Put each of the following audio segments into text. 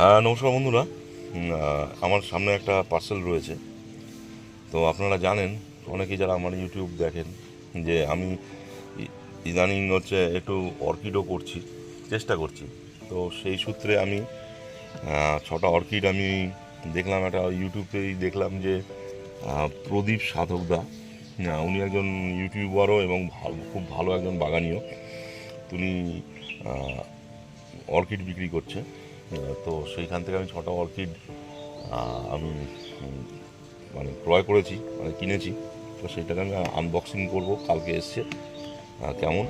হ্যাঁ নমস্কার বন্ধুরা। আমার সামনে একটা পার্সেল রয়েছে। তো আপনারা জানেন অনেকেই যারা আমার ইউটিউব দেখেন, যে আমি ইদানিং হচ্ছে একটু অর্কিডও করছি, চেষ্টা করছি। তো সেই সূত্রে আমি ছটা অর্কিড আমি দেখলাম, একটা ইউটিউবেই দেখলাম যে প্রদীপ সাধকদা উনি একজন ইউটিউবারও এবং ভালো, খুব ভালো একজন বাগানীয় তিনি অর্কিড বিক্রি করছে। তো সেইখান থেকে আমি ছটা অর্কিড আমি মানে ক্রয় করেছি মানে কিনেছি। তো সেটাকে আমি আনবক্সিং করব, কালকে এসছে কেমন?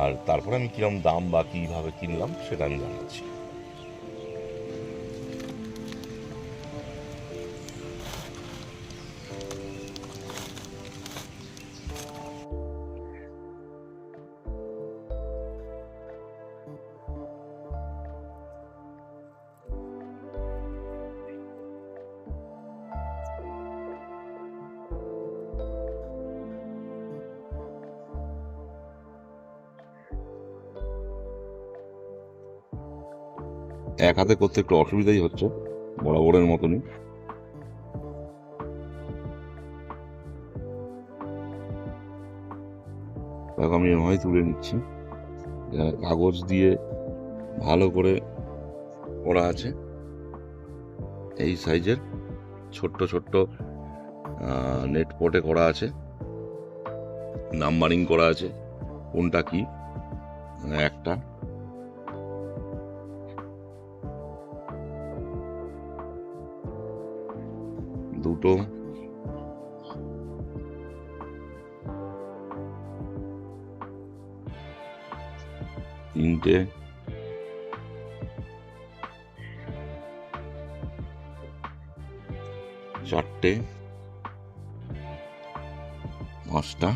আর তারপরে আমি কীরকম দাম বা কীভাবে কিনলাম সেটা আমি জানাচ্ছি। এক হাতে করতে একটু অসুবিধাই হচ্ছে, বরাবরের মতনই। দেখো, আমি এভাবে তুলে নিচ্ছি। কাগজ দিয়ে ভালো করে করা আছে। এই সাইজের ছোট্ট ছোট্ট নেট পটে করা আছে। নাম্বারিং করা আছে। কোনটা কি? একটা। দুটো। তিনটে। চারটে। পাঁচটা।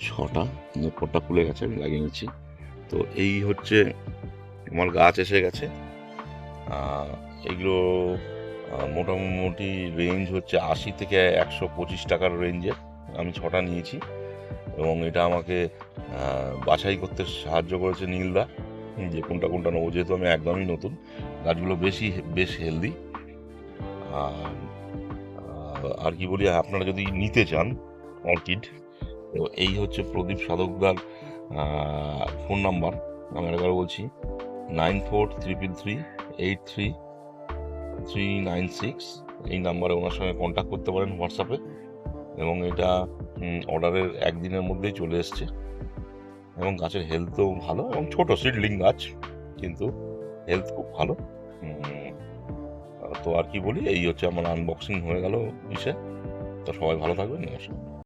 ছটা। নেপটটা খুলে গেছে, আমি লাগিয়ে নিচ্ছি। তো এই হচ্ছে আমার গাছ এসে গেছে। এগুলো মোটামুটি রেঞ্জ হচ্ছে আশি থেকে একশো পঁচিশ টাকার রেঞ্জের আমি ছটা নিয়েছি এবং এটা আমাকে বাছাই করতে সাহায্য করেছে নীলদা। যে কোনটা কোনটা নেব, যেহেতু আমি একদমই নতুন, গাছগুলো বেশি, বেশ হেলদি আর আর কি বলি, আপনারা যদি নিতে চান অর্কিড, তো এই হচ্ছে প্রদীপ সাধকদার ফোন নাম্বার। আমি আরেকবার বলছি, nine four triple three eight three three nine six এই নাম্বারে ওনার সঙ্গে কন্ট্যাক্ট করতে পারেন হোয়াটসঅ্যাপে এবং এটা অর্ডারের একদিনের মধ্যেই চলে এসছে। এবং গাছের হেলথও ভালো এবং ছোটো সিডলিং গাছ, কিন্তু হেলথ খুব ভালো। তো আর কি বলি, এই হচ্ছে আমার আনবক্সিং হয়ে গেল ইসে। তো সবাই ভালো থাকবেন, নমস্কার।